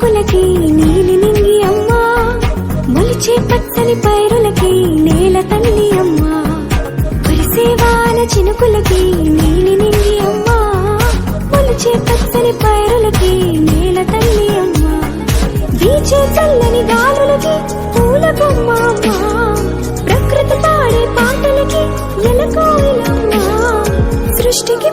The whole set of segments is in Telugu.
పలుకులకి నీలి నింగి అమ్మా. మొలిచే పచ్చని పైరులకి నేల తల్లి అమ్మా. కురిసేవాన చినుకులకి నీలి నింగి అమ్మా. మొలిచే పచ్చని పైరులకి నేల తల్లి అమ్మా. వీచే చల్లని గాలులకి పూల బొమ్మ ప్రకృతి పాడే పాటలకి ఎలకోయిలమ్మా సృష్టికి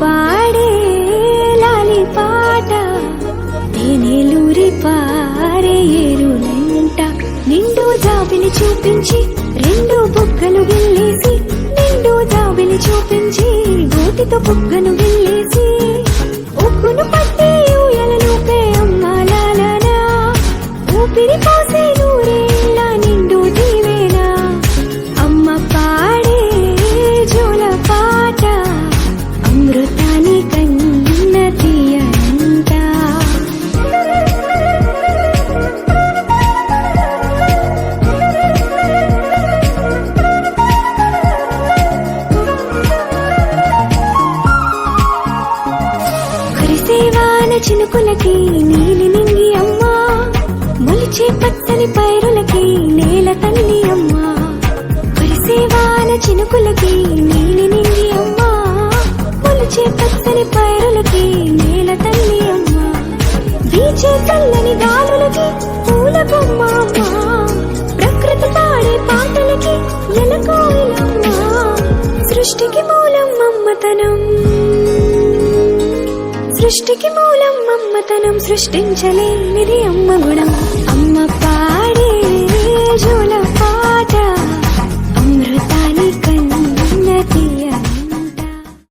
పాడే లాలి పాట తేనెలూరి పారే ఏరునంట నిండు జాబిలి చూపించి రెండు బుగ్గలు గిల్లేసి నిండు జాబిని చూపించి గోటితో బుగ్గను గిల్లేసి పైరులకి నీలి నింగి అమ్మా. మొలిచే పచ్చని పైరులకి నేల తల్లి అమ్మా. కురిసేవాన చినుకులకి సృష్టించలేనిది అమ్మ గుణం. అమ్మ పాడే జోలం